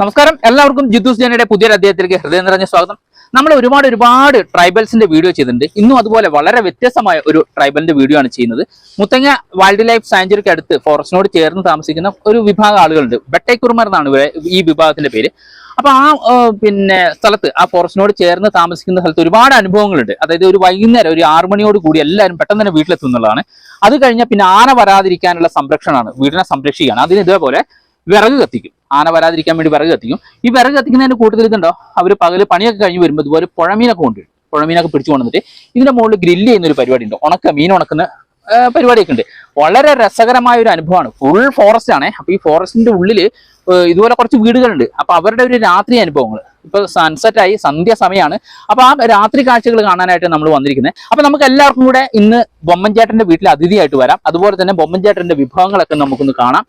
നമസ്കാരം. എല്ലാവർക്കും ജിദ്ദൂസ് ജനയുടെ പുതിയൊരു അദ്ദേഹത്തിലേക്ക് ഹൃദയം നിറഞ്ഞ സ്വാഗതം. നമ്മൾ ഒരുപാട് ഒരുപാട് ട്രൈബൽസിന്റെ വീഡിയോ ചെയ്തിട്ടുണ്ട്. ഇന്നും അതുപോലെ വളരെ വ്യത്യസ്തമായ ഒരു ട്രൈബലിന്റെ വീഡിയോ ആണ് ചെയ്യുന്നത്. മുത്തങ്ങ വൈൽഡ് ലൈഫ് സാഞ്ചുറിക്ക് അടുത്ത് ഫോറസ്റ്റിനോട് ചേർന്ന് താമസിക്കുന്ന ഒരു വിഭാഗം ആളുകളുണ്ട്. ബെട്ടൈക്കുറുമർ എന്നാണ് ഇവരെ ഈ വിഭാഗത്തിന്റെ പേര്. അപ്പൊ ആ പിന്നെ സ്ഥലത്ത് ആ ഫോറസ്റ്റിനോട് ചേർന്ന് താമസിക്കുന്ന സ്ഥലത്ത് ഒരുപാട് അനുഭവങ്ങളുണ്ട്. അതായത് ഒരു വൈകുന്നേരം ഒരു ആറു മണിയോട് കൂടി എല്ലാവരും പെട്ടെന്ന് തന്നെ വീട്ടിലെത്തുന്നുള്ളതാണ്. അത് കഴിഞ്ഞാൽ പിന്നെ ആന വരാതിരിക്കാനുള്ള സംരക്ഷണമാണ്. വീടിനെ സംരക്ഷിക്കുകയാണ്. അതിന് ഇതേപോലെ വിറക് കത്തിക്കും. ആന വരാതിരിക്കാൻ വേണ്ടി വിറക് കത്തിക്കും. ഈ വിറക് കത്തിക്കുന്നതിന്റെ കൂട്ടത്തിൽ ഇതുണ്ടോ? അവർ പകൽ പണിയൊക്കെ കഴിഞ്ഞ് വരുമ്പോൾ ഇതുപോലെ പുഴമീനൊക്കെ കൊണ്ടുവരും. പുഴമീനൊക്കെ പിടിച്ചു കൊണ്ടുവന്നിട്ട് ഇതിന്റെ മുകളിൽ ഗ്രില്ല് ചെയ്യുന്ന ഒരു പരിപാടി ഉണ്ട് ഉണക്ക മീൻ ഉണക്കുന്ന പരിപാടിയൊക്കെ ഉണ്ട്. വളരെ രസകരമായ ഒരു അനുഭവമാണ്. ഫുൾ ഫോറസ്റ്റ് ആണ്. അപ്പൊ ഈ ഫോറസ്റ്റിന്റെ ഉള്ളിൽ ഇതുപോലെ കുറച്ച് വീടുകളുണ്ട്. അപ്പൊ അവരുടെ ഒരു രാത്രി അനുഭവങ്ങൾ. ഇപ്പൊ സൺസെറ്റ് ആയി സന്ധ്യ സമയമാണ് അപ്പൊ ആ രാത്രി കാഴ്ചകൾ കാണാനായിട്ട് നമ്മൾ വന്നിരിക്കുന്നത് അപ്പൊ നമുക്ക് എല്ലാവർക്കും കൂടെ ഇന്ന് ബൊമ്മൻചേട്ടന്റെ വീട്ടിൽ അതിഥിയായിട്ട് വരാം. അതുപോലെ തന്നെ ബൊമ്മൻചേട്ടന്റെ വിഭവങ്ങളൊക്കെ നമുക്കൊന്ന് കാണാം.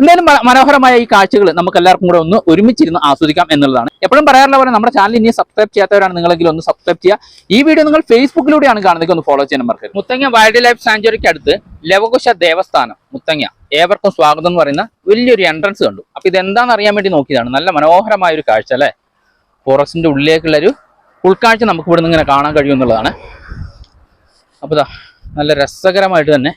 എന്തായാലും മനോഹരമായ ഈ കാഴ്ചകൾ നമുക്ക് എല്ലാവർക്കും കൂടെ ഒന്ന് ഒരുമിച്ചിരുന്ന് ആസ്വദിക്കാം എന്നുള്ളതാണ്. എപ്പോഴും പറയാറുള്ള പോലെ നമ്മുടെ ചാനൽ ഇനി സബ്സ്ക്രൈബ് ചെയ്യാത്തവരാണ് നിങ്ങളെങ്കിലും ഒന്ന് സബ്സ്ക്രൈബ് ചെയ്യുക. ഈ വീഡിയോ നിങ്ങൾ ഫേസ്ബുക്കിലൂടെയാണ് കാണുന്നത്. ഒന്ന് ഫോളോ ചെയ്യാൻ മറക്കരുത്. മുത്തങ്ങ വൈൽഡ് ലൈഫ് സാഞ്ചുറിക്ക് അടുത്ത് ലവകുശ ദേവസ്ഥാനം. മുത്തങ്ങ. ഏവർക്കും സ്വാഗതം എന്ന് പറയുന്ന വലിയൊരു എൻട്രൻസ് കണ്ടു. അപ്പൊ ഇത് എന്താണെന്ന് അറിയാൻ വേണ്ടി നോക്കിയതാണ്. നല്ല മനോഹരമായ ഒരു കാഴ്ച അല്ലേ? ഫോറസ്റ്റിന്റെ ഉള്ളിലേക്കുള്ള ഒരു ഉൾക്കാഴ്ച നമുക്ക് ഇവിടെ നിന്ന് ഇങ്ങനെ കാണാൻ കഴിയും എന്നുള്ളതാണ്. അപ്പോൾ നല്ല രസകരമായിട്ട് തന്നെ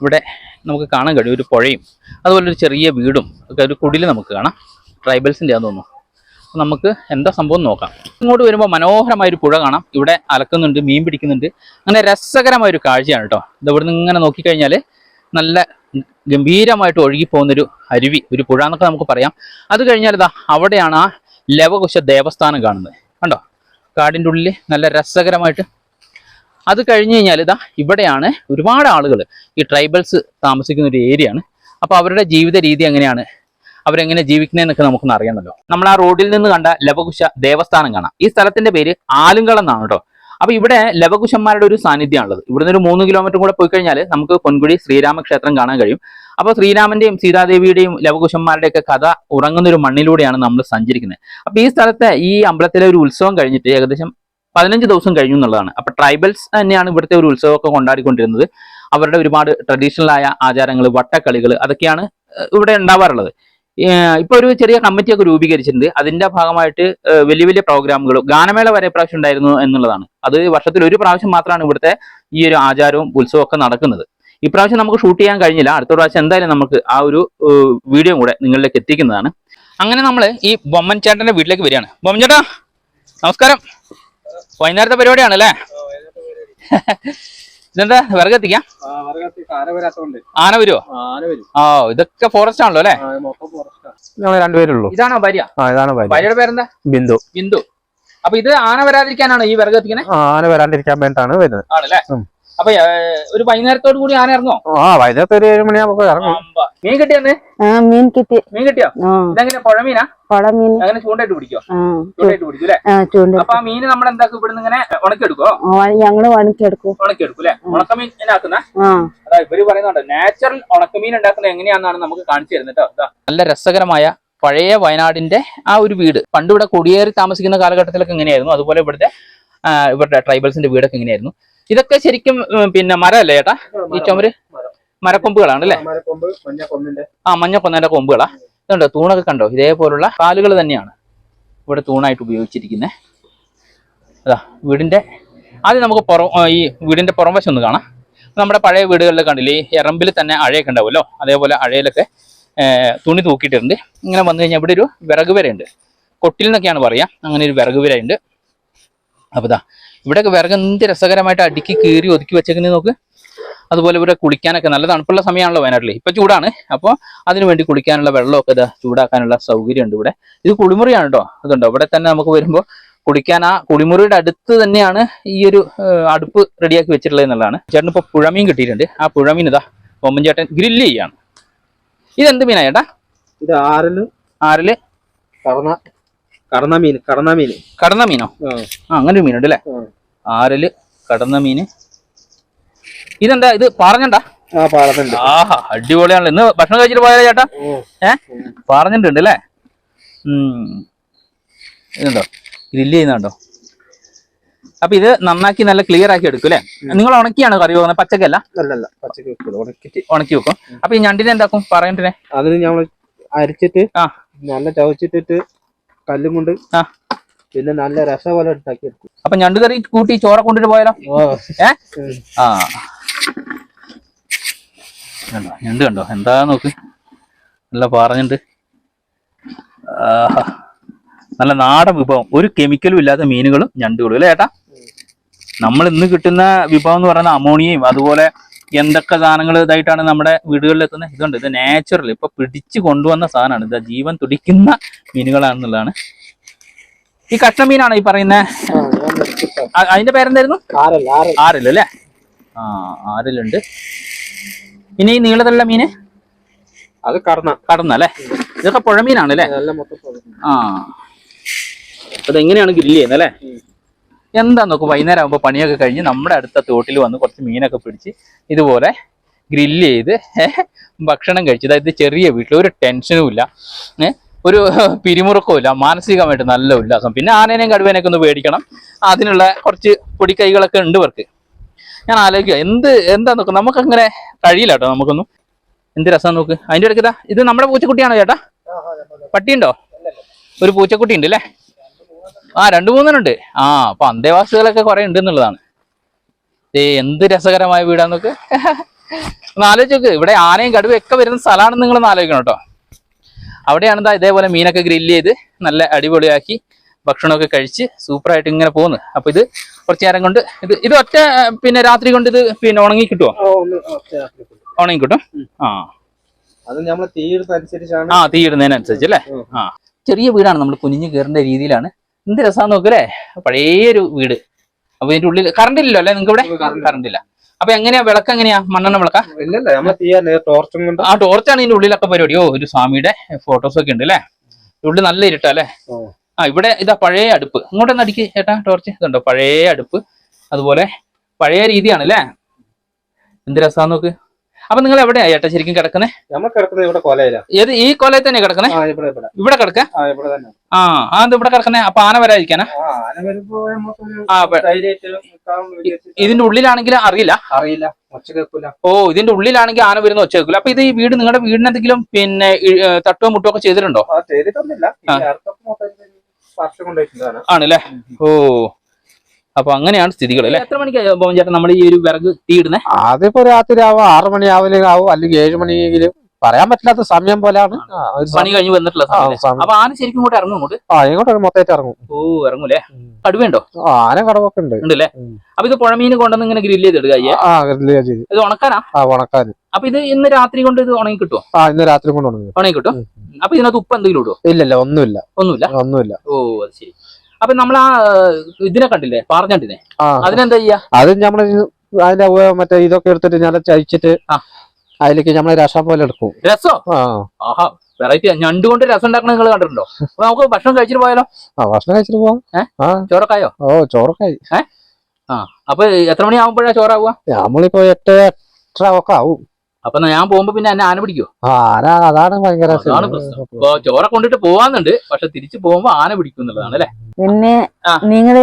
ഇവിടെ നമുക്ക് കാണാൻ കഴിയും. ഒരു പുഴയും അതുപോലെ ഒരു ചെറിയ വീടും ഒക്കെ ഒരു കുടിൽ നമുക്ക് കാണാം. ട്രൈബൽസിന്റെ ആണെന്ന് തോന്നുന്നു. നമുക്ക് എന്താ സംഭവം നോക്കാം. ഇങ്ങോട്ട് വരുമ്പോൾ മനോഹരമായൊരു പുഴ കാണാം. ഇവിടെ അലക്കുന്നുണ്ട് മീൻ പിടിക്കുന്നുണ്ട്. അങ്ങനെ രസകരമായ ഒരു കാഴ്ചയാണ് കേട്ടോ. ഇത് ഇവിടെ നിന്ന് ഇങ്ങനെ നോക്കിക്കഴിഞ്ഞാൽ നല്ല ഗംഭീരമായിട്ട് ഒഴുകിപ്പോകുന്നൊരു അരുവി ഒരു പുഴ എന്നൊക്കെ നമുക്ക് പറയാം. അത് കഴിഞ്ഞാൽ ഇതാ അവിടെയാണ് ആ ലവകുശ ദേവസ്ഥാനം കാണുന്നത്. കണ്ടോ? കാടിന്റെ ഉള്ളിൽ നല്ല രസകരമായിട്ട് അത് കഴിഞ്ഞ് കഴിഞ്ഞാൽ ഇതാ ഇവിടെയാണ് ഒരുപാട് ആളുകൾ ഈ ട്രൈബൽസ് താമസിക്കുന്ന ഒരു ഏരിയ ആണ്. അപ്പോൾ അവരുടെ ജീവിത രീതി എങ്ങനെയാണ്? അവരെങ്ങനെ ജീവിക്കുന്നതെന്നൊക്കെ നമുക്കൊന്ന് അറിയണമല്ലോ നമ്മൾ ആ റോഡിൽ നിന്ന് കണ്ട ലവകുശ ദേവസ്ഥാനം കാണാം. ഈ സ്ഥലത്തിന്റെ പേര് ആലുങ്കളം എന്നാണ് കേട്ടോ അപ്പൊ ഇവിടെ ലവകുശന്മാരുടെ ഒരു സാന്നിധ്യമാണുള്ളത് ഇവിടുന്ന് ഒരു മൂന്ന് കിലോമീറ്റർ കൂടെ പോയി കഴിഞ്ഞാൽ നമുക്ക് പൊൻകുടി ശ്രീരാമക്ഷേത്രം കാണാൻ കഴിയും. അപ്പോൾ ശ്രീരാമന്റെയും സീതാദേവിയുടെയും ലവകുശന്മാരുടെയൊക്കെ കഥ ഉറങ്ങുന്ന ഒരു മണ്ണിലൂടെയാണ് നമ്മൾ സഞ്ചരിക്കുന്നത്. അപ്പൊ ഈ സ്ഥലത്തെ ഈ അമ്പലത്തിലെ ഒരു ഉത്സവം കഴിഞ്ഞിട്ട് ഏകദേശം പതിനഞ്ച് ദിവസം കഴിഞ്ഞു എന്നുള്ളതാണ്. അപ്പൊ ട്രൈബൽസ് തന്നെയാണ് ഇവിടുത്തെ ഒരു ഉത്സവമൊക്കെ കൊണ്ടാടിക്കൊണ്ടിരുന്നത്. അവരുടെ ഒരുപാട് ട്രഡീഷണൽ ആയ ആചാരങ്ങൾ വട്ടക്കളികൾ അതൊക്കെയാണ് ഇവിടെ ഉണ്ടാവാറുള്ളത്. ഇപ്പൊ ഒരു ചെറിയ കമ്മിറ്റിയൊക്കെ രൂപീകരിച്ചിട്ടുണ്ട്. അതിന്റെ ഭാഗമായിട്ട് വലിയ വലിയ പ്രോഗ്രാമുകൾ ഗാനമേള വരെ പ്രാവശ്യം ഉണ്ടായിരുന്നു എന്നുള്ളതാണ്. അത് വർഷത്തിൽ ഒരു പ്രാവശ്യം മാത്രമാണ് ഇവിടുത്തെ ഈ ഒരു ആചാരവും ഉത്സവവും ഒക്കെ നടക്കുന്നത്. ഇപ്രാവശ്യം നമുക്ക് ഷൂട്ട് ചെയ്യാൻ കഴിഞ്ഞില്ല. അടുത്ത പ്രാവശ്യം എന്തായാലും നമുക്ക് ആ ഒരു വീഡിയോ കൂടെ നിങ്ങളിലേക്ക് എത്തിക്കുന്നതാണ്. അങ്ങനെ നമ്മൾ ഈ ബൊമ്മൻ ചേട്ടന്റെ വീട്ടിലേക്ക് വരികയാണ്. ബൊമ്മൻ ചേട്ടാ നമസ്കാരം. വൈകുന്നേരത്തെ പരിപാടിയാണ് അല്ലേ ഇതെന്താ? വിറക് എത്തിക്കാം ആന വരുമോ ആ ഇതൊക്കെ ഫോറസ്റ്റ് ആണല്ലോ അല്ലേ? ഞങ്ങൾ രണ്ടുപേരുള്ളൂ. ഇതാണോ ഭാര്യ? ആ ഇതാണ് ഭാര്യ. ഭാര്യയുടെ പേരെന്താ? ബിന്ദു. ബിന്ദു. അപ്പൊ ഇത് ആന വരാതിരിക്കാനാണോ ഈ വിറക് എത്തിക്കണേ ആന വരാണ്ടിരിക്കാൻ വേണ്ടിട്ടാണ് വരുന്നത്. ആണല്ലേ. അപ്പൊ ഒരു വൈകുന്നേരത്തോട് കൂടി ആന ഇറങ്ങോ ആ വൈകുന്നേരത്തെ ഒരു ഏഴ് മണിയാകുമ്പോ ഇറങ്ങും. മീൻ കിട്ടിയെന്ന് ആ മീൻ കിട്ടി. മീൻ കിട്ടിയോ? ഇതെങ്ങനെ പുഴമീനാ? പുഴമീൻ. അങ്ങനെ ചൂണ്ടായിട്ട് പിടിക്കോ ചൂണ്ടായിട്ട് പിടിക്കും അല്ലേ? അപ്പൊ ആ മീൻ നമ്മൾ എന്താക്കും? ഇവിടുന്ന് ഇങ്ങനെ ഉണക്കിയെടുക്കോ ഞങ്ങൾ ഉണക്കിയെടുക്കും ഉണക്കിയെടുക്കും അല്ലെ? ഉണക്കമീൻ ഉണ്ടാക്കുന്ന ആ. അതാ ഇവർ പറയുന്നുണ്ട് നാച്ചുറൽ ഉണക്കമീൻ ഉണ്ടാക്കുന്നത് എങ്ങനെയാണെന്നാണ് നമുക്ക് കാണിച്ചു തരുന്നത് കേട്ടോ നല്ല രസകരമായ പഴയ വയനാടിന്റെ ആ ഒരു വീട്. പണ്ട് ഇവിടെ കുടിയേറി താമസിക്കുന്ന കാലഘട്ടത്തിലൊക്കെ എങ്ങനെയായിരുന്നു അതുപോലെ ഇവിടുത്തെ ഇവരുടെ ട്രൈബൽസിന്റെ വീടൊക്കെ എങ്ങനെയായിരുന്നു ഇതൊക്കെ ശരിക്കും പിന്നെ മരമല്ലേ ചേട്ടാ? ഈ ചുമര്? മരക്കൊമ്പുകളാണ് അല്ലേ? ആ മഞ്ഞക്കൊന്നേന്റെ കൊമ്പുകളാ. ഇതുണ്ടോ തൂണൊക്കെ കണ്ടോ? ഇതേപോലുള്ള കാലുകൾ തന്നെയാണ് ഇവിടെ തൂണായിട്ട് ഉപയോഗിച്ചിരിക്കുന്നത് അതാ വീടിന്റെ ആദ്യം നമുക്ക് പുറം ഈ വീടിന്റെ പുറം വശം ഒന്ന് കാണാം. നമ്മുടെ പഴയ വീടുകളിൽ കണ്ടില്ലേ ഈ എറമ്പിൽ തന്നെ അഴയൊക്കെ ഉണ്ടാവുമല്ലോ? അതേപോലെ അഴയിലൊക്കെ തുണി തൂക്കിയിട്ടുണ്ട്. ഇങ്ങനെ വന്നു കഴിഞ്ഞാൽ ഇവിടെ ഒരു വിറക് വരയുണ്ട്. കൊട്ടിൽ എന്നൊക്കെയാണ് പറയാ. അങ്ങനെ ഒരു വിറക് വരയുണ്ട്. അപ്പോൾ ഇതാ ഇവിടെയൊക്കെ വിറക് എന്ത് രസകരമായിട്ട് അടുക്കി കീറി ഒതുക്കി വെച്ചേക്കുന്നത് നോക്ക്. അതുപോലെ ഇവിടെ കുളിക്കാനൊക്കെ നല്ല തണുപ്പുള്ള സമയമാണല്ലോ വയനാട്ടിൽ ഇപ്പൊ ചൂടാണ്. അപ്പോൾ അതിനു വേണ്ടി കുളിക്കാനുള്ള വെള്ളമൊക്കെ ഇതാ ചൂടാക്കാനുള്ള സൗകര്യമുണ്ട് ഇവിടെ. ഇത് കുളിമുറിയാണ് കേട്ടോ. അതുണ്ടോ? ഇവിടെ തന്നെ നമുക്ക് വരുമ്പോൾ കുടിക്കാൻ ആ കുളിമുറിയുടെ അടുത്ത് തന്നെയാണ് ഈ ഒരു അടുപ്പ് റെഡിയാക്കി വെച്ചിട്ടുള്ളത് എന്നുള്ളതാണ്. ചേട്ടൻ ഇപ്പോൾ പുഴമീൻ കിട്ടിയിട്ടുണ്ട്. ആ പുഴമീൻ ഇതാ ബൊമ്മൻ ചേട്ടൻ ഗ്രില്ല് ചെയ്യാണ്. ഇതെന്ത് മീനാ ചേട്ടാ? ഇത് ആരൽ കടന്ന കടന്ന മീൻ കടന്ന മീൻ കടന്ന മീനോ ആ. അങ്ങനെ ഒരു മീനുണ്ട് അല്ലേ ആരൽ കടന്നമീന്. കടന്ന മീന് ഇതെന്താ ഇത് പറഞ്ഞണ്ട ആഹാ അടിപൊളിയാണല്ലോ. ഇന്ന് ഭക്ഷണം കഴിച്ചിട്ട് പോയാലോ ചേട്ടാ? ഏ? പറഞ്ഞിട്ടുണ്ട് അല്ലേ. ഇതുണ്ടോ? ഗ്രില്ല് ചെയ്യുന്നുണ്ടോ? അപ്പൊ ഇത് നന്നാക്കി നല്ല ക്ലിയർ ആക്കി എടുക്കും അല്ലേ നിങ്ങൾ ഉണക്കിയാണ് കറി പോകുന്നത് പച്ചക്കല്ല? അല്ലല്ല പച്ചക്ക് വെക്കുള്ളൂ. ഉണക്കിട്ട് ഉണക്കി വെക്കും. അപ്പൊ ഈ ഞണ്ടിനെ എന്താക്കും? പറയണ്ടിനെ അതിന് ഞങ്ങൾ അരിച്ചിട്ട് ആ. നല്ല ചവച്ചിട്ടിട്ട് കല്ലും കൊണ്ട് ആ. പിന്നെ നല്ല രസ പോലെ ഉണ്ടാക്കി എടുക്കും. അപ്പൊ ഞണ്ട് കറി കൂട്ടി ചോറ കൊണ്ടിട്ട് പോയാലോ? ഏ? ആ. കണ്ടോ? ഞണ്ട് കണ്ടോ? എന്താ നോക്ക്? നല്ല പറഞ്ഞിട്ട്. നല്ല നാടൻ വിഭവം. ഒരു കെമിക്കലും ഇല്ലാത്ത മീനുകളും ഞണ്ടുകളും അല്ലേ ഏട്ടാ? നമ്മൾ ഇന്ന് കിട്ടുന്ന വിഭവം എന്ന് പറയുന്ന അമോണിയയും അതുപോലെ എന്തൊക്കെ സാധനങ്ങൾ ഇതായിട്ടാണ് നമ്മുടെ വീടുകളിൽ എത്തുന്നത് ഇതുണ്ട്. ഇത് നാച്ചുറൽ ഇപ്പൊ പിടിച്ചു കൊണ്ടുവന്ന സാധനമാണ്. ഇത് ജീവൻ തുടിക്കുന്ന മീനുകളാണെന്നുള്ളതാണ്. ഈ കഷ്ണ മീനാണ് ഈ പറയുന്ന? അതിന്റെ പേരെന്തായിരുന്നു? ആരല്ല അല്ലേ ആ ആരലുണ്ട് ഇനി ഈ നീളത്തിലുള്ള മീന്? അത് കടന്ന. കടന്നല്ലേ ഇതൊക്കെ പുഴമീനാണ് അല്ലേ? ആ. അതെങ്ങനെയാണ് ഗ്രില്ല് ചെയ്യുന്നത് അല്ലേ? എന്താ നോക്കും വൈകുന്നേരം ആകുമ്പോൾ പണിയൊക്കെ കഴിഞ്ഞ് നമ്മുടെ അടുത്ത തോട്ടിൽ വന്ന് കുറച്ച് മീനൊക്കെ പിടിച്ച് ഇതുപോലെ ഗ്രില്ല് ചെയ്ത് ഭക്ഷണം കഴിച്ച്. അതായത് ചെറിയ വീട്ടിൽ ഒരു ടെൻഷനും ഇല്ല. ഒരു പിരിമുറുക്കവും ഇല്ല. മാനസികമായിട്ട് നല്ല ഉല്ലാസം പിന്നെ ആനേനെയും കടുവേനെയൊക്കെ ഒന്ന് പേടിക്കണം. അതിനുള്ള കുറച്ച് പൊടിക്കൈകളൊക്കെ ഉണ്ട് ഇവർക്ക്. ഞാൻ ആലോചിക്കുക എന്ത് എന്താ നോക്കും നമുക്കങ്ങനെ കഴിയില്ല കേട്ടോ നമുക്കൊന്നും. എന്ത് രസം നോക്ക്? അതിന്റെ ഇടയ്ക്ക് ഇത് നമ്മുടെ പൂച്ചക്കുട്ടിയാണോ ചേട്ടാ? പട്ടിയുണ്ടോ? ഒരു പൂച്ചക്കുട്ടി ഉണ്ട് അല്ലേ? ആ രണ്ടു മൂന്നെണ്ണുണ്ട് ആ അപ്പൊ അന്തേവാസികളൊക്കെ കുറെ ഉണ്ട് എന്നുള്ളതാണ് ഏ എന്ത് രസകരമായ വീടാന്നൊക്കെ ഒന്ന് ആലോചിച്ച് ഇവിടെ ആനയും കടുവ ഒക്കെ വരുന്ന സ്ഥലമാണെന്ന് നിങ്ങൾ ആലോചിക്കണം കേട്ടോ. അവിടെയാണ് എന്താ ഇതേപോലെ മീനൊക്കെ ഗ്രില്ല് ചെയ്ത് നല്ല അടിപൊളിയാക്കി ഭക്ഷണമൊക്കെ കഴിച്ച് സൂപ്പറായിട്ട് ഇങ്ങനെ പോകുന്നു. അപ്പൊ ഇത് കുറച്ച് നേരം കൊണ്ട് ഇത് ഇത് ഒറ്റ പിന്നെ രാത്രി കൊണ്ട് ഇത് പിന്നെ ഉണങ്ങി കിട്ടുമോ ഉണങ്ങി കിട്ടും? ആ. ആ തീ ഇടുന്നതിനനുസരിച്ച് അല്ലേ. ആ. ചെറിയ വീടാണ് നമ്മൾ കുനിഞ്ഞു കയറേണ്ട രീതിയിലാണ്. എന്ത് രസമാന്ന് നോക്കല്ലേ പഴയൊരു വീട്. അപ്പൊ ഇതിന്റെ ഉള്ളിൽ കറണ്ട് ഇല്ലല്ലോ അല്ലെ? നിങ്ങൾക്ക് ഇവിടെ? കറണ്ട് ഇല്ല. അപ്പൊ എങ്ങനെയാ വിളക്ക് എങ്ങനെയാ? മണ്ണെണ്ണ വിളക്ക? ആ ടോർച്ചാണ് ഇതിന്റെ ഉള്ളിലൊക്കെ പരിപാടി. ഓ ഒരു സ്വാമിയുടെ ഫോട്ടോസ് ഒക്കെ ഉണ്ട് അല്ലേ? ഉള്ളിൽ നല്ല ഇരുട്ടാ അല്ലേ. ആ ഇവിടെ ഇതാ പഴയ അടുപ്പ്. ഇങ്ങോട്ടൊന്ന് അടിക്ക് ചേട്ടാ ടോർച്ച് ഇതുണ്ടോ? പഴയ അടുപ്പ്. അതുപോലെ പഴയ രീതിയാണ് അല്ലേ? എന്ത് രസാന്ന് നോക്ക്. അപ്പൊ നിങ്ങൾ എവിടെയാ ചേട്ടാ ശരിക്കും കിടക്കുന്നേ? നമ്മൾ കിടക്കുന്നത് ഇവിടെ കൊലയില. ഏത് ഈ കൊലയിൽ തന്നെ കിടക്കണേ ഇവിടെ കിടക്ക? ആ ഇവിടെ തന്നെ. ആ ആ ഇത് ഇവിടെ കിടക്കണേ അപ്പൊ ആന വരാതിരിക്കാനാ? ഇതിന്റെ ഉള്ളിലാണെങ്കിൽ അറിയില്ല? അറിയില്ല. ഓ ഇതിന്റെ ഉള്ളിലാണെങ്കിൽ ആന വരുന്ന ഒച്ച കേൾക്കില്ല അപ്പൊ ഇത് ഈ വീട് നിങ്ങളുടെ വീടിന് എന്തെങ്കിലും പിന്നെ തട്ടോ മുട്ടോ ഒക്കെ ചെയ്തിട്ടുണ്ടോ? ആണല്ലേ? ഓ. അപ്പൊ അങ്ങനെയാണ് സ്ഥിതികൾ അല്ലെ? എത്ര മണിക്കാണ് പോകാൻ ചേട്ടൻ നമ്മൾ ഈ ഒരു വിറക് തീ ഇടുന്നേ? അതിപ്പോ രാത്രി ആവും ആറു മണി ആവില്ലെങ്കിൽ ആവോ അല്ലെങ്കിൽ ഏഴ് മണിയെങ്കിലും. പറയാൻ പറ്റില്ലാത്ത സമയം പോലെയാണ്. പണി കഴിഞ്ഞ് വന്നിട്ടുള്ള? അപ്പൊ ആന ശരിക്കും ഇങ്ങോട്ട് ഇറങ്ങും ഇങ്ങോട്ട്? ആ മൊത്തമായിട്ട് ഇറങ്ങും. ഓ ഇറങ്ങൂലെ? കടുവയുണ്ടോ ആന കടവൊക്കെ ഉണ്ട്. ഉണ്ടല്ലേ? അപ്പൊ ഇത് പുഴമീൻ കൊണ്ടുവന്ന് ഇങ്ങനെ ഗ്രില്ല് ചെയ്തിടുക ആ ഗ്രില്ല് ചെയ്ത് ഇത് ഉണക്കാനാ? ആ ഉണക്കാൻ. അപ്പൊ ഇത് ഇന്ന് രാത്രി കൊണ്ട് ഇത് ഉണങ്ങി കിട്ടുമോ ആ ഇന്ന് രാത്രി കൊണ്ട് ഉണങ്ങി ഉണങ്ങി കിട്ടും. അപ്പൊ ഇതിനകത്ത് ഉപ്പ് എന്തെങ്കിലും ഇടുവോ? ഇല്ലല്ല ഒന്നുമില്ല. ഒന്നുമില്ല? ഒന്നുമില്ല. ഓ അത് ശരി. അപ്പൊ നമ്മൾ ആ ഇതിനെ കണ്ടില്ലേ? പാറഞ്ഞണ്ടിനെ അതിനെന്താ ചെയ്യാ? അത് നമ്മൾ അതിന്റെ മറ്റേ ഇതൊക്കെ എടുത്തിട്ട് ഞാൻ ചഴിച്ചിട്ട്. അതിലേക്ക് നമ്മൾ രസം പോലെ എടുക്കും. രസോ? ആഹാ വെറൈറ്റി. ഞണ്ട് കൊണ്ട് രസം ഉണ്ടാക്കണ നിങ്ങൾ കണ്ടിട്ടുണ്ടോ? അപ്പൊ നമുക്ക് ഭക്ഷണം കഴിച്ചിട്ട് പോയാലോ? ആ ഭക്ഷണം കഴിച്ചിട്ട് പോവാം. ചോറക്കായോ? ഓ ചോറക്കായി. ഏഹ് ആ. അപ്പൊ എത്ര മണി ചോറാവുക? നമ്മളിപ്പോ എട്ട് എട്ടര ഒക്കെ ആവും. അപ്പൊ ഞാൻ പോകുമ്പോ പിന്നെ എന്നെ ആന പിടിക്കോ അതാണ് ഭയങ്കര അതാണ് പ്രശ്നം. അപ്പൊ ചോറ കൊണ്ടിട്ട് പോവാന്നുണ്ട് പക്ഷെ തിരിച്ചു പോകുമ്പോ ആന പിടിക്കും എന്നുള്ളതാണ് അല്ലെ? പിന്നെ. നിങ്ങൾ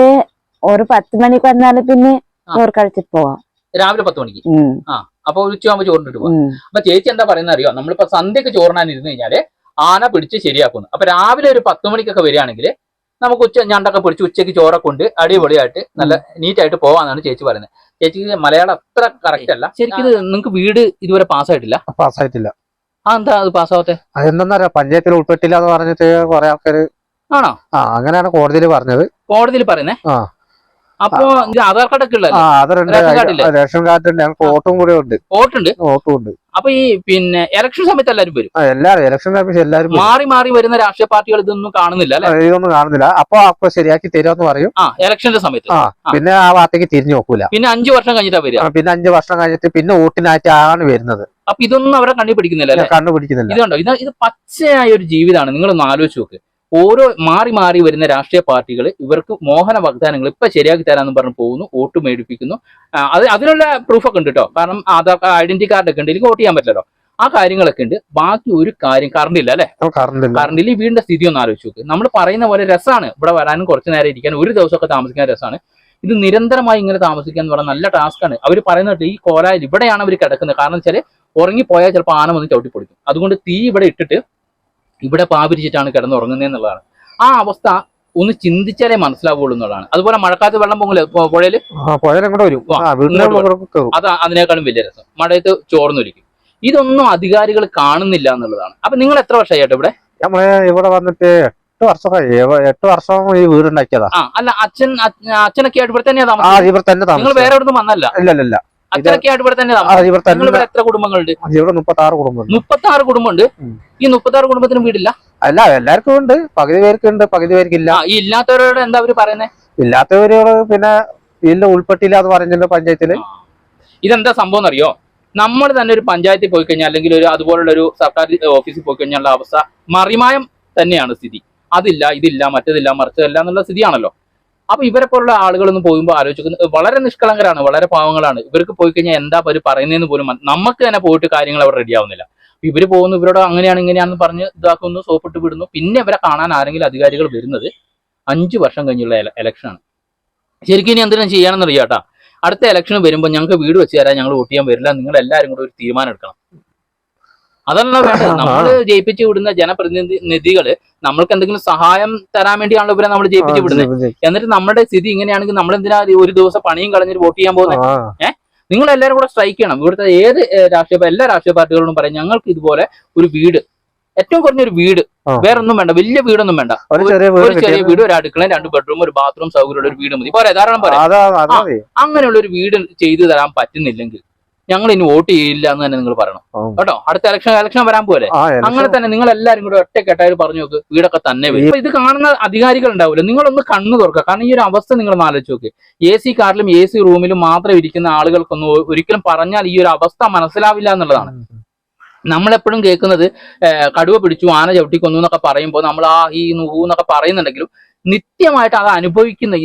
ഒരു പത്ത് മണിക്ക് വന്നാൽ പിന്നെ. ചോറ് കഴിച്ചിട്ട് പോവാം. രാവിലെ പത്ത് മണിക്ക്? ആ അപ്പൊ ഉച്ചയാകുമ്പോ ചോറിട്ട് പോവാം. അപ്പൊ ചേച്ചി എന്താ പറയുന്ന അറിയോ? നമ്മളിപ്പോ സന്ധ്യക്ക് ചോറിനാൻ ഇരുന്ന് കഴിഞ്ഞാൽ ആന പിടിച്ച് ശരിയാക്കുന്നു. അപ്പൊ രാവിലെ ഒരു പത്ത് മണിക്കൊക്കെ വരികയാണെങ്കിൽ നമുക്ക് ഉച്ച ഞണ്ടൊക്കെ പിടിച്ച് ഉച്ചയ്ക്ക് ചോറൊക്കെ കൊണ്ട് അടിപൊളിയായിട്ട് നല്ല നീറ്റായിട്ട് പോവാന്നാണ് ചേച്ചി പറയുന്നത്. ചേച്ചിക്ക് മലയാളം അത്ര കറക്റ്റ് അല്ല. ശരിക്കും നിങ്ങക്ക് നിങ്ങൾക്ക് വീട് ഇതുവരെ പാസ്സായിട്ടില്ല? പാസ്സായിട്ടില്ല. ആ എന്താ അത് പാസ്സാവത്തെ? അതെന്താ പഞ്ചായത്തിൽ ഉൾപ്പെട്ടില്ല എന്ന് പറഞ്ഞിട്ട് കുറെ ആൾക്കാര് ആണോ? ആ അങ്ങനെയാണ് കോടതിയിൽ പറഞ്ഞത്. കോടതിയിൽ പറയുന്നേ? ആ. അപ്പൊ ആധാർ കാർഡ് ഒക്കെ ഉള്ളത് റേഷൻ കാർഡ് ഉണ്ട്. ഞങ്ങൾക്ക് വോട്ടും കൂടെ ഉണ്ട്. വോട്ടുണ്ട് വോട്ടും ഉണ്ട്. അപ്പൊ ഈ പിന്നെ ഇലക്ഷൻ സമയത്ത് എല്ലാവരും വരും? ആ എല്ലാരും. ഇലക്ഷൻ സമയത്ത് എല്ലാവരും മാറി മാറി വരുന്ന രാഷ്ട്രീയ പാർട്ടികൾ ഇതൊന്നും കാണുന്നില്ല ഇതൊന്നും കാണുന്നില്ല. അപ്പൊ അപ്പൊ ശരിയാക്കി തരുമെന്ന് പറയും. ആ ഇലക്ഷന്റെ സമയത്ത്. പിന്നെ ആ പാർട്ടിക്ക് തിരിഞ്ഞു നോക്കൂല. പിന്നെ അഞ്ചു വർഷം കഴിഞ്ഞിട്ടാ വരിക. പിന്നെ അഞ്ചു വർഷം കഴിഞ്ഞിട്ട് പിന്നെ വോട്ടിനായിട്ടാണ് വരുന്നത്. അപ്പൊ ഇതൊന്നും അവരെ കണ്ണി പിടിക്കുന്നില്ല കണ്ണു കണ്ടുപിടിക്കുന്നില്ല ഇതുണ്ടോ ഇത് പച്ചയായ ഒരു ജീവിതമാണ് നിങ്ങളൊന്ന് ആലോചിച്ച് നോക്ക്. ഓരോ മാറി മാറി വരുന്ന രാഷ്ട്രീയ പാർട്ടികൾ ഇവർക്ക് മോഹന വാഗ്ദാനങ്ങൾ ഇപ്പൊ ശരിയാക്കി തരാന്ന് പറഞ്ഞ് പോകുന്നു വോട്ട് മേടിപ്പിക്കുന്നു. അത് അതിനുള്ള പ്രൂഫൊക്കെ ഉണ്ട് കേട്ടോ കാരണം ആധാർ ഐഡന്റിറ്റി കാർഡ് ഒക്കെ ഉണ്ട്. എനിക്ക് വോട്ട് ചെയ്യാൻ പറ്റില്ലല്ലോ. ആ കാര്യങ്ങളൊക്കെ ഉണ്ട്. ബാക്കി ഒരു കാര്യം കറണ്ട് ഇല്ല അല്ലെ? കറണ്ട് ഇല്ല. ഈ വീടിന്റെ സ്ഥിതി ഒന്ന് ആലോചിച്ച് നോക്ക്. നമ്മൾ പറയുന്ന പോലെ രസമാണ് ഇവിടെ വരാനും കുറച്ച് നേരം ഇരിക്കാൻ ഒരു ദിവസമൊക്കെ താമസിക്കാൻ രസമാണ് ഇത് നിരന്തരമായി ഇങ്ങനെ താമസിക്കുക എന്ന് പറഞ്ഞാൽ നല്ല ടാസ്ക്കാണ് അവർ പറയുന്നത് ഈ കോലായിൽ ഇവിടെയാണ് അവർ കിടക്കുന്നത്. കാരണം വെച്ചാൽ ഉറങ്ങിപ്പോയാൽ ചിലപ്പോൾ ആന വന്ന് ചവിട്ടി പൊടിക്കും അതുകൊണ്ട് തീ ഇവിടെ ഇട്ടിട്ട് ഇവിടെ പാപിരിച്ചിട്ടാണ് കിടന്നുറങ്ങുന്നതെന്നുള്ളതാണ്. ആ അവസ്ഥ ഒന്ന് ചിന്തിച്ചാലേ മനസ്സിലാവുള്ളൂ എന്നുള്ളതാണ്. അതുപോലെ മഴക്കാലത്ത് വെള്ളം പൊങ്ങൽ? പുഴയിലും? അത് അതിനേക്കാളും വലിയ രസം. മഴയത്ത് ചോർന്നൊലിക്കും. ഇതൊന്നും അധികാരികൾ കാണുന്നില്ല എന്നുള്ളതാണ്. അപ്പൊ നിങ്ങൾ എത്ര വർഷമായിട്ട് ഇവിടെ? നമ്മൾ ഇവിടെ വന്നിട്ട് എട്ട് വർഷമായി. എട്ട് വർഷം ഈ വീടുണ്ടാക്കിയതാ. അല്ല അച്ഛൻ അച്ഛനൊക്കെ ആയിട്ട് ഇവിടെ തന്നെയാ താമസം ഇവിടെ തന്നെ നിങ്ങൾ വേറെ ഇവിടുന്ന് വന്നല്ല ഇല്ല ഇല്ല. ആയിട്ട് ഇവിടെ തന്നെ ഇവിടെ എത്ര കുടുംബങ്ങളുണ്ട്? ഇവിടെ മുപ്പത്തി ആറ് കുടുംബം മുപ്പത്തി ആറ് കുടുംബമുണ്ട് ഈ മുപ്പത്തി ആറ് കുടുംബത്തിനും വീടില്ല? അല്ല എല്ലാവർക്കും ഉണ്ട്. പകുതി പേർക്ക് ഉണ്ട് പകുതി പേർക്ക് ഇല്ല ഈ ഇല്ലാത്തവരോട് എന്താ അവർ പറയുന്നത് ഇല്ലാത്തവരോട് പിന്നെ ഇതിന്റെ ഉൾപ്പെട്ടില്ല എന്ന് പറഞ്ഞിട്ടുണ്ട് പഞ്ചായത്തിൽ. ഇതെന്താ സംഭവം എന്നറിയോ? നമ്മൾ തന്നെ ഒരു പഞ്ചായത്തിൽ പോയി കഴിഞ്ഞാൽ അല്ലെങ്കിൽ ഒരു അതുപോലുള്ള ഒരു സർക്കാർ ഓഫീസിൽ പോയി കഴിഞ്ഞാലുള്ള അവസ്ഥ മറിമായം തന്നെയാണ് സ്ഥിതി. അതില്ല ഇതില്ല മറ്റതില്ല മറിച്ചതല്ല എന്നുള്ള സ്ഥിതിയാണല്ലോ. അപ്പൊ ഇവരെ പോലുള്ള ആളുകളൊന്നും പോകുമ്പോൾ ആലോചിക്കുന്നത് വളരെ നിഷ്കളങ്കരാണ് വളരെ പാവങ്ങളാണ്. ഇവർക്ക് പോയി കഴിഞ്ഞാൽ എന്താ അവർ പറയുന്നതെന്ന് പോലും നമുക്ക് തന്നെ പോയിട്ട് കാര്യങ്ങൾ അവർ റെഡി ആവുന്നില്ല. അപ്പൊ ഇവർ പോകുന്നു ഇവരോട് അങ്ങനെയാണ് ഇങ്ങനെയാണെന്ന് പറഞ്ഞ് ഇതാക്കുന്നു സോപ്പിട്ട് വിടുന്നു. പിന്നെ ഇവരെ കാണാൻ ആരെങ്കിലും അധികാരികൾ വരുന്നത് അഞ്ചു വർഷം കഴിഞ്ഞുള്ള ഇലക്ഷനാണ് ശരിക്കും ഇനി എന്തെങ്കിലും ചെയ്യണമെന്ന് അടുത്ത ഇലക്ഷൻ വരുമ്പോൾ ഞങ്ങൾക്ക് വീട് വെച്ച് തരാൻ ഞങ്ങൾ വോട്ട് ചെയ്യാൻ വരില്ല. നിങ്ങൾ എല്ലാവരും കൂടെ ഒരു തീരുമാനം എടുക്കണം. അതല്ല വേണ്ടത് നമ്മൾ ജയിപ്പിച്ചു വിടുന്ന ജനപ്രതിനിധികൾ നമ്മൾക്ക് എന്തെങ്കിലും സഹായം തരാൻ വേണ്ടിയാണല്ലോ ഇവരെ നമ്മൾ ജയിപ്പിച്ചു വിടുന്നത്. എന്നിട്ട് നമ്മുടെ സ്ഥിതി ഇങ്ങനെയാണെങ്കിൽ നമ്മൾ എന്തിനാ ഒരു ദിവസം പണിയും കളഞ്ഞിട്ട് വോട്ട് ചെയ്യാൻ പോകുന്നത് ഏഹ് നിങ്ങൾ എല്ലാവരും കൂടെ സ്ട്രൈക്ക് ചെയ്യണം. ഇവിടുത്തെ ഏത് രാഷ്ട്രീയ എല്ലാ രാഷ്ട്രീയ പാർട്ടികളോടും പറയാം ഞങ്ങൾക്ക് ഇതുപോലെ ഒരു വീട് ഏറ്റവും കുറഞ്ഞൊരു വീട്. വേറെ ഒന്നും വേണ്ട വലിയ വീടൊന്നും വേണ്ട. ഒരു ചെറിയ വീട് ഒരു അടുക്കള രണ്ട് ബെഡ്റൂം ഒരു ബാത്റൂം സൗകര്യമുള്ള ഒരു വീട് മതി. പോരെ ധാരാളം മതി. അങ്ങനെയുള്ള ഒരു വീട് ചെയ്തു തരാൻ പറ്റുന്നില്ലെങ്കിൽ ഞങ്ങൾ ഇനി വോട്ട് ചെയ്യില്ല എന്ന് തന്നെ നിങ്ങൾ പറയണം. കേട്ടോ? അടുത്ത ഇലക്ഷൻ ഇലക്ഷൻ വരാൻ പോലെ അങ്ങനെ തന്നെ നിങ്ങൾ എല്ലാവരും കൂടെ ഒറ്റക്കെട്ടായിട്ട് പറഞ്ഞു നോക്ക് വീടൊക്കെ തന്നെ വരും. ഇത് കാണുന്ന അധികാരികൾ ഉണ്ടാവില്ല നിങ്ങളൊന്ന് കണ്ണു തുറക്കുക. കാരണം ഈ ഒരു അവസ്ഥ നിങ്ങൾ ആലോചിച്ച് നോക്ക്. എ സി കാറിലും എ സി റൂമിലും മാത്രം ഇരിക്കുന്ന ആളുകൾക്കൊന്നും ഒരിക്കലും പറഞ്ഞാൽ ഈ ഒരു അവസ്ഥ മനസ്സിലാവില്ല എന്നുള്ളതാണ്. നമ്മളെപ്പോഴും കേൾക്കുന്നത് കടുവ പിടിച്ചു ആന ചവിട്ടിക്കൊന്നു എന്നൊക്കെ പറയുമ്പോൾ നമ്മൾ ആ ഈ നുഹു എന്നൊക്കെ പറയുന്നുണ്ടെങ്കിലും നിത്യമായിട്ട് അത് അനുഭവിക്കുന്ന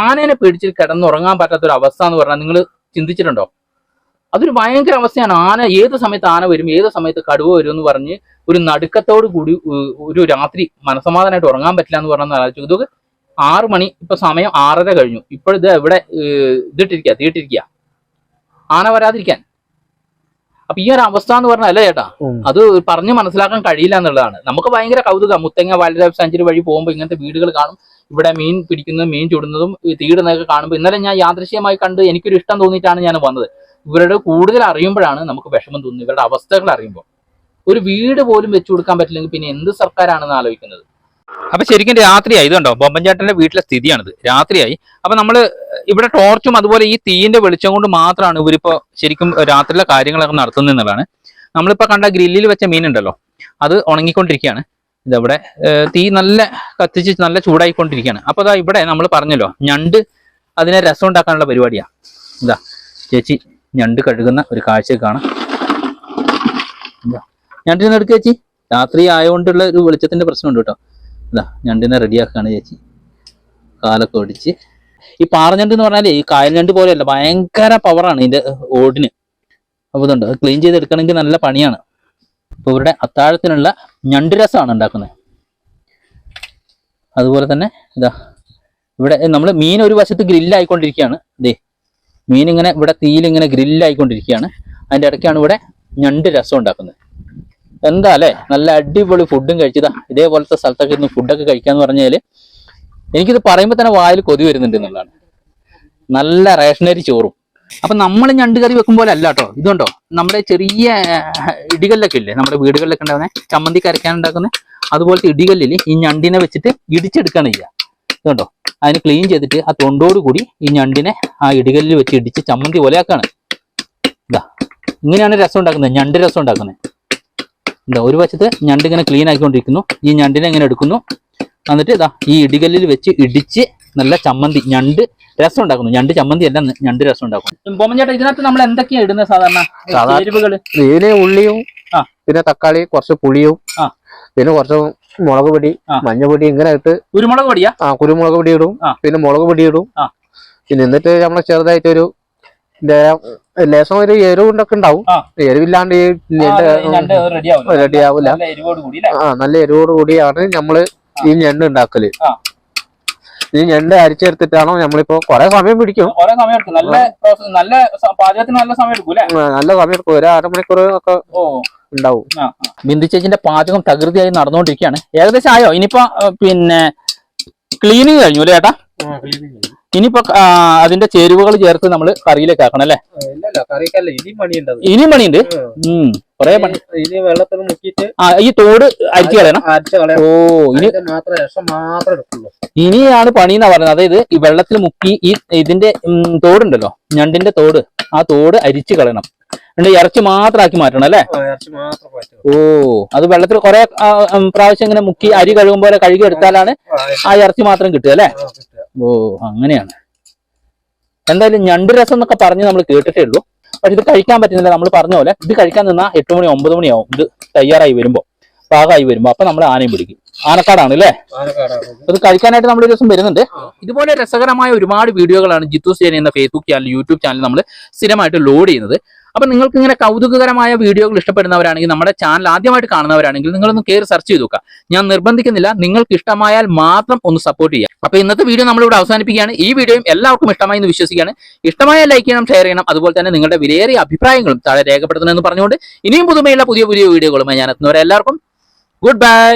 ആനേനെ പേടിച്ച് കിടന്നുറങ്ങാൻ പറ്റാത്ത ഒരു അവസ്ഥ എന്ന് പറഞ്ഞാൽ നിങ്ങൾ ചിന്തിച്ചിട്ടുണ്ടോ? അതൊരു ഭയങ്കര അവസ്ഥയാണ്. ആന ഏത് സമയത്ത് ആന വരും ഏത് സമയത്ത് കടുവ വരും എന്ന് പറഞ്ഞ് ഒരു നടുക്കത്തോട് കൂടി ഒരു രാത്രി മനസമാധാനമായിട്ട് ഉറങ്ങാൻ പറ്റില്ല എന്ന് പറഞ്ഞാൽ ആലോചിച്ചു. ഇതൊക്കെ ആറ് മണി ഇപ്പൊ സമയം ആറര കഴിഞ്ഞു. ഇപ്പോഴിത് എവിടെ ഇതിട്ടിരിക്കുക തീട്ടിരിക്കുക ആന വരാതിരിക്കാൻ. അപ്പൊ ഈ ഒരു അവസ്ഥ എന്ന് പറഞ്ഞാൽ അല്ലേ ചേട്ടാ. അത് പറഞ്ഞ് മനസ്സിലാക്കാൻ കഴിയില്ല എന്നുള്ളതാണ്. നമുക്ക് ഭയങ്കര കൗതുകം. മുത്തങ്ങ വൈൽഡ് ലൈഫ് സാഞ്ചുറി വഴി പോകുമ്പോൾ ഇങ്ങനത്തെ വീടുകൾ കാണും. ഇവിടെ മീൻ പിടിക്കുന്നതും മീൻ ചുടുന്നതും തീടുന്നതൊക്കെ കാണുമ്പോൾ ഇന്നലെ ഞാൻ യാദൃശ്യമായി കണ്ട് എനിക്കൊരു ഇഷ്ടം തോന്നിയിട്ടാണ് ഞാൻ വന്നത്. ഇവരുടെ കൂടുതൽ അറിയുമ്പോഴാണ് നമുക്ക് വിഷമം തോന്നുന്നത്. ഇവരുടെ അവസ്ഥകൾ അറിയുമ്പോൾ. ഒരു വീട് പോലും വെച്ചു കൊടുക്കാൻ പറ്റില്ലെങ്കിൽ പിന്നെ എന്ത് സർക്കാരാണെന്ന് ആലോചിക്കുന്നത്? അപ്പൊ ശരിക്കും രാത്രിയായി. ഇതുണ്ടോ? ബൊമ്പൻചാട്ടന്റെ വീട്ടിലെ സ്ഥിതിയാണിത്. രാത്രിയായി. അപ്പൊ നമ്മൾ ഇവിടെ ടോർച്ചും അതുപോലെ ഈ തീയിന്റെ വെളിച്ചം കൊണ്ട് മാത്രമാണ് ഇവരിപ്പോ ശരിക്കും രാത്രിയിലെ കാര്യങ്ങളൊക്കെ നടത്തുന്നത് എന്നുള്ളതാണ്. നമ്മളിപ്പോ കണ്ട ഗ്രില്ലിൽ വെച്ച മീൻ ഉണ്ടല്ലോ അത് ഉണങ്ങിക്കൊണ്ടിരിക്കുകയാണ്. ഇതവിടെ തീ നല്ല കത്തിച്ച് നല്ല ചൂടായിക്കൊണ്ടിരിക്കുകയാണ്. അപ്പൊ അതാ ഇവിടെ നമ്മൾ പറഞ്ഞല്ലോ ഞണ്ട് അതിനെ രസം ഉണ്ടാക്കാനുള്ള പരിപാടിയാ. ഇതാ ചേച്ചി. ഞണ്ട് കഴുകുന്ന ഒരു കാഴ്ച കാണാം. ഞണ്ടിനെ എടുക്കുക ചേച്ചി. രാത്രി ആയതുകൊണ്ടുള്ള ഒരു വെളിച്ചത്തിന്റെ പ്രശ്നമുണ്ട് കേട്ടോ. ഇതാ ഞണ്ടിനെ റെഡിയാക്കുകയാണ് ചേച്ചി. കാലൊക്കെ ഒടിച്ച്. ഈ പാറഞ്ഞണ്ട് എന്ന് പറഞ്ഞാൽ ഈ കായൽ ഞണ്ട് പോലെയല്ല ഭയങ്കര പവറാണ് ഇതിന്റെ ഓടിന്. അപ്പൊ ഇതുണ്ട് ക്ലീൻ ചെയ്തെടുക്കണമെങ്കിൽ നല്ല പണിയാണ്. അപ്പൊ ഇവരുടെ അത്താഴത്തിനുള്ള ഞണ്ട് രസമാണ് ഉണ്ടാക്കുന്നത്. അതുപോലെ തന്നെ ഇതാ ഇവിടെ നമ്മൾ മീൻ ഒരു വശത്ത് ഗ്രില്ലായിക്കൊണ്ടിരിക്കുകയാണ്. ദേ മീൻ ഇങ്ങനെ ഇവിടെ തീയിൽ ഇങ്ങനെ ഗ്രില്ലായിക്കൊണ്ടിരിക്കുകയാണ്. അതിന്റെ ഇടയ്ക്കാണ് ഇവിടെ ഞണ്ട് രസം ഉണ്ടാക്കുന്നത്. എന്താ അല്ലേ? നല്ല അടിപൊളി ഫുഡും കഴിച്ചതാ. ഇതേപോലത്തെ സ്ഥലത്തൊക്കെ ഇരുന്ന് ഫുഡൊക്കെ കഴിക്കാന്ന് പറഞ്ഞാൽ എനിക്കിത് പറയുമ്പോൾ തന്നെ വായിൽ കൊതി വരുന്നുണ്ട് എന്നുള്ളതാണ്. നല്ല റേഷനറി ചോറും. അപ്പൊ നമ്മൾ ഞണ്ട് കറി വെക്കും പോലെ അല്ല കേട്ടോ ഇതുണ്ടോ? നമ്മുടെ ചെറിയ ഇടികല്ലൊക്കെ ഇല്ലേ? നമ്മുടെ വീടുകളിലൊക്കെ ഉണ്ടാകുന്ന ചമ്മന്തി കരയ്ക്കാൻ ഉണ്ടാക്കുന്ന അതുപോലത്തെ ഇടികല്ലിൽ ഈ ഞണ്ടിനെ വെച്ചിട്ട് ഇടിച്ചെടുക്കുകയാണ് ചെയ്യുക. ഇതുണ്ടോ അതിന് ക്ലീൻ ചെയ്തിട്ട് ആ തൊണ്ടോട് കൂടി ഈ ഞണ്ടിനെ ആ ഇടികല്ലിൽ വെച്ച് ഇടിച്ച് ചമ്മന്തി പോലെയാക്കാണ്. ഇതാ ഇങ്ങനെയാണ് രസം ഉണ്ടാക്കുന്നത്. ഞണ്ട് രസം ഉണ്ടാക്കുന്നത്. എന്താ ഒരു വശത്ത് ഞണ്ട് ഇങ്ങനെ ക്ലീൻ ആക്കിക്കൊണ്ടിരിക്കുന്നു. ഈ ഞണ്ടിനെ ഇങ്ങനെ എടുക്കുന്നു. എന്നിട്ട് ഇതാ ഈ ഇടികല്ലിൽ വെച്ച് ഇടിച്ച് നല്ല ചമ്മന്തി ഞണ്ട് രസം ഉണ്ടാക്കുന്നു. ഞണ്ട് ചമ്മന്തി അല്ല ഞണ്ട് രസം ഉണ്ടാക്കുന്നു. ബൊമ്മഞ്ചേട്ടാ ഇതിനകത്ത് നമ്മൾ എന്തൊക്കെയാ ഇടുന്നത് സാധാരണ? സാധാരണ- ഉള്ളിയും ആ. പിന്നെ തക്കാളി കുറച്ച് പുളിയും ആ. പിന്നെ കുറച്ച് മുളക് പൊടി. മഞ്ഞപ്പൊടി ഇങ്ങനെ ഇട്ട് കുരുമുളക് പൊടിയാ? ആ കുരുമുളക് പൊടി ഇടും. പിന്നെ മുളക് പൊടി ഇടും. പിന്നെ എന്നിട്ട് നമ്മൾ ചെറുതായിട്ട് ഒരു ലേശം ഒരു എരിവുണ്ടൊക്കെ ഉണ്ടാവും. എരിവില്ലാണ്ട് റെഡിയാവില്ല ആ നല്ല എരിവോട് കൂടിയാണ് നമ്മൾ ഈ ഞണ്ട് ഉണ്ടാക്കൽ. ഈ ഞണ്ട് അരിച്ചെടുത്തിട്ടാണോ നമ്മളിപ്പോ കൊറേ സമയം പിടിക്കും. നല്ല സമയം എടുക്കും ഒരു അരമണിക്കൂർ ഒക്കെ ഉണ്ടാവും. ബിന്ദു ചേച്ചിന്റെ പാചകം തകൃതിയായി നടന്നുകൊണ്ടിരിക്കുകയാണ്. ഏകദേശം ആയോ? ഇനിയിപ്പോ പിന്നെ ക്ലീനിങ് കഴിഞ്ഞു അല്ലേ ചേട്ടാ? ഇനിയിപ്പോ അതിന്റെ ചേരുവകൾ ചേർത്ത് നമ്മൾ കറിയിലേക്ക് ആക്കണം അല്ലേ? ഇനി മണിയുണ്ട് കൊറേ പണി. ഇനി വെള്ളത്തിൽ മുക്കിയിട്ട് ആ ഈ തോട് അരിച്ചു കളയണം. ഓ ഇനി ഇനിയാണ് പണി എന്നാ പറയുന്നത്. അതായത് ഈ വെള്ളത്തിൽ മുക്കി ഈ ഇതിന്റെ തോടുണ്ടല്ലോ ഞണ്ടിന്റെ തോട്. ആ തോട് അരിച്ചു കളയണം. ഇറച്ചി മാത്രമാക്കി മാറ്റണം അല്ലേ? ഓ അത് വെള്ളത്തിൽ കുറെ പ്രാവശ്യം ഇങ്ങനെ മുക്കി അരി കഴുകും പോലെ കഴുകി എടുത്താലാണ് ആ ഇറച്ചി മാത്രം കിട്ടുക അല്ലേ? ഓ അങ്ങനെയാണ്. എന്തായാലും ഞണ്ട് രസം എന്നൊക്കെ പറഞ്ഞ് നമ്മൾ കേട്ടിട്ടേ ഉള്ളൂ. പക്ഷെ ഇത് കഴിക്കാൻ പറ്റുന്നില്ല. നമ്മൾ പറഞ്ഞ പോലെ ഇത് കഴിക്കാൻ നിന്നാൽ എട്ട് മണി ഒമ്പത് മണിയാവും ഇത് തയ്യാറായി വരുമ്പോ പാകമായി വരുമ്പോ. അപ്പൊ നമ്മൾ ആനയും പിടിക്കും. ആനക്കാടാണ് അല്ലേ? അത് കഴിക്കാനായിട്ട് നമ്മൾ ഒരു ദിവസം വരുന്നുണ്ട്. ഇതുപോലെ രസകരമായ ഒരുപാട് വീഡിയോകളാണ് ജിത്തു സേന എന്ന ഫേസ്ബുക്ക് ചാനൽ യൂട്യൂബ് ചാനൽ നമ്മൾ സ്ഥിരമായിട്ട് ലോഡ് ചെയ്യുന്നത്. അപ്പൊ നിങ്ങൾക്ക് ഇങ്ങനെ കൗതുകകരമായ വീഡിയോകൾ ഇഷ്ടപ്പെടുന്നവരാണെങ്കിൽ നമ്മുടെ ചാനൽ ആദ്യമായിട്ട് കാണുന്നവരാണെങ്കിൽ നിങ്ങളൊന്ന് കയറി സെർച്ച് ചെയ്ത് നോക്കുക. ഞാൻ നിർബന്ധിക്കുന്നില്ല നിങ്ങൾക്ക് ഇഷ്ടമായാൽ മാത്രം ഒന്ന് സപ്പോർട്ട് ചെയ്യുക. അപ്പൊ ഇന്നത്തെ വീഡിയോ നമ്മളിവിടെ അവസാനിപ്പിക്കുകയാണ്. ഈ വീഡിയോയും എല്ലാവർക്കും ഇഷ്ടമായി എന്ന് വിശ്വസിക്കുകയാണ്. ഇഷ്ടമായ ലൈക്ക് ചെയ്യണം ഷെയർ ചെയ്യണം. അതുപോലെ തന്നെ നിങ്ങളുടെ വിലയേറിയ അഭിപ്രായങ്ങളും താഴെ രേഖപ്പെടുത്തണമെന്ന് പറഞ്ഞുകൊണ്ട് ഇനിയും പുതുമയുള്ള പുതിയ പുതിയ വീഡിയോകളുമായി ഞാൻ എത്തുന്നവരെ എല്ലാവർക്കും ഗുഡ് ബൈ